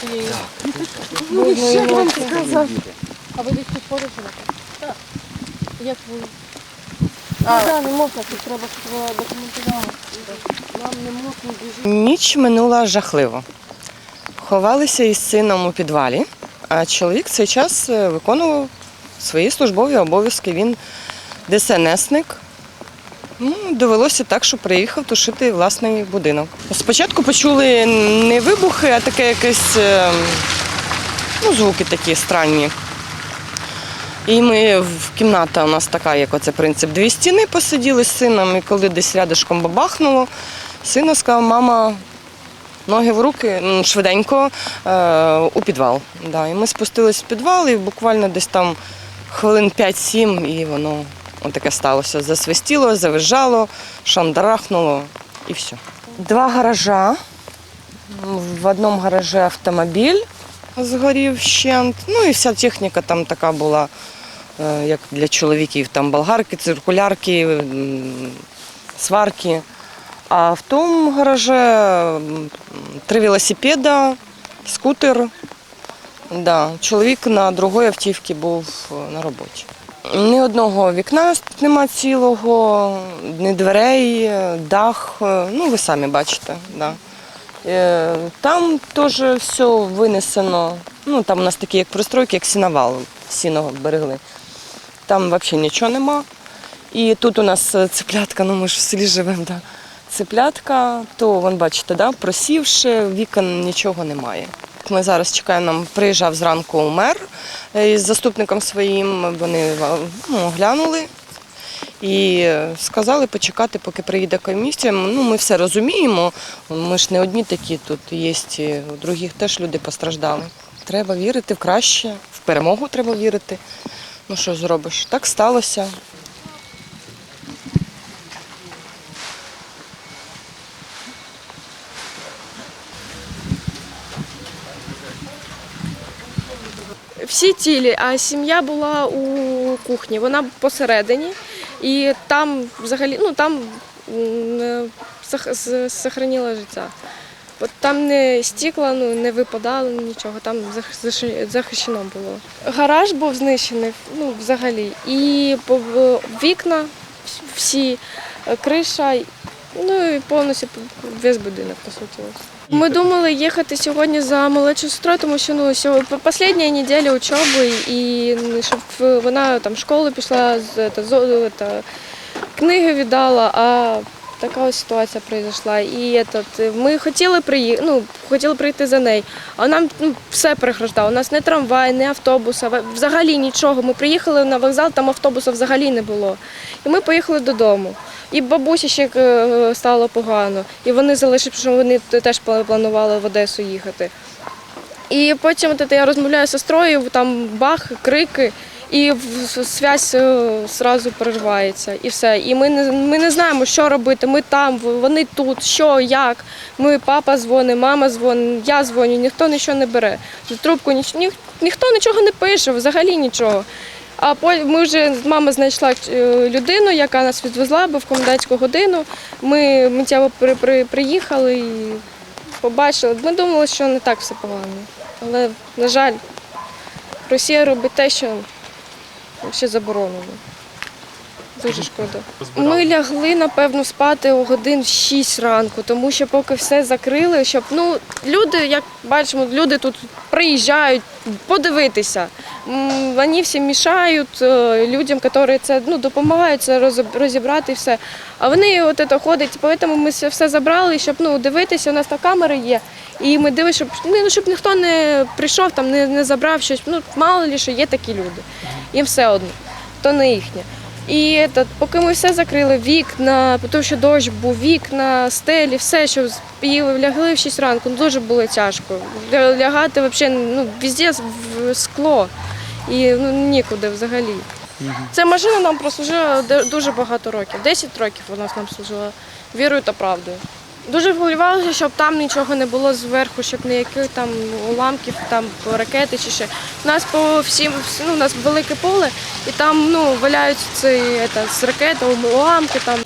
цієї. Ну, що вам сказати? А ви десь тут поруч живете? Так. Як ви? А, да, не можна, тут треба щоб документували. Нам не можна біжити. Ніч минула жахливо. Ховалися із сином у підвалі, а чоловік в цей час е, виконував свої службові обов'язки. Він ДСНСник. Ну, довелося так, що приїхав тушити власний будинок. Спочатку почули не вибухи, а таке якесь е, ну, звуки такі странні. І ми в кімната у нас така, як оце принцип, дві стіни посиділи з сином, і коли десь рядышком бабахнуло, сина сказав, мама, ноги в руки, швиденько е, у підвал. Да, і ми спустились в підвал, і буквально десь там хвилин 5-7, і воно таке сталося. Засвистіло, завизжало, шандарахнуло і все. Два гаража. В одному гаражі автомобіль згорів щент. Ну і вся техніка там така була, е, як для чоловіків, там болгарки, циркулярки, сварки. А в тому гаражі три велосипеда, скутер. Да. Чоловік на другої автівці був е, на роботі. Ні одного вікна нема цілого, ні дверей, дах. Ну, ви самі бачите. Да. Е, Там теж все винесено. Ну, там у нас такі як пристройки, як сіновал, сіно берегли. Там взагалі нічого нема. І тут у нас е, цеплятка, ну ми ж в селі живемо, да. цеплятка, то вон бачите, да, просівши, вікон нічого немає. Ми зараз чекаємо, нам приїжджав зранку мер е, із заступником своїм, вони е, ну, оглянули і е, сказали почекати, поки приїде комісія. Ну, ми все розуміємо. Ми ж не одні такі тут є, у других теж люди постраждали. Треба вірити в краще, в перемогу треба вірити. Ну що зробиш? Так сталося. Всі цілі, а сім'я була у кухні. Вона посередині, і там взагалі ну там е, сох- з- сохранила життя. Там не стікла, ну не випадало нічого, там захищено було. Гараж був знищений, ну взагалі. І вікна всі, е, криша, ну і повністю весь будинок по суті. ось. Ми думали їхати сьогодні за молодшою сестрою, тому що ну остання неділя учоби, і щоб вона там в школу пішла, з та, книги віддала, а така ось ситуація пройшла. І этот, ми хотіли приїхати, ну, хотіли прийти за нею, а нам ну, все переграждало. У нас не трамвай, не автобуса, взагалі нічого. Ми приїхали на вокзал, там автобуса взагалі не було. І ми поїхали додому. І бабусі ще е, стало погано. І вони залишили, що вони теж планували в Одесу їхати. І потім я розмовляю з сестрою, там бах, крики, і в- зв'язь е, переривається. І все. І ми не, ми не знаємо, що робити. Ми там, вони тут, що, як. Ми папа дзвонить, мама дзвонить, я дзвоню, ніхто нічого не бере. Трубку ніч, ні, ніхто нічого не пише, взагалі нічого. А ми вже мама знайшла е, людину, яка нас відвезла, бо в комендантську годину. Ми миттєво при, при, приїхали і побачили. Ми думали, що не так все погано. Але, на жаль, Росія робить те, що ще заборонено. Дуже шкода. Ми лягли, напевно, спати о годин 6 ранку, тому що поки все закрили, щоб ну люди, як бачимо, люди тут приїжджають подивитися. Вони всі мішають е, людям, які це ну, допомагають це розібрати все. А вони от це ходять, тому ми все забрали, щоб ну, дивитися, у нас там камери є. І ми дивимося, щоб, ну, щоб ніхто не прийшов, там, не, не забрав щось. Ну, мало ли, що є такі люди. Їм все одно, то не їхнє. І этот, поки ми все закрили, вікна, тому що дощ був, вікна, стелі, все, що і лягли в 6 ранку, ну, дуже було тяжко. Лягати взагалі, ну, везде скло. І ну, нікуди взагалі. Ця машина нам прослужила дуже багато років. 10 років вона нам служила вірою та правдою. Дуже хвилювалася, щоб там нічого не було зверху, щоб ніяких там уламків, там ракети чи ще. У нас по всім ну, у нас велике поле, і там ну, валяються ці, це, з ракети, уламки там.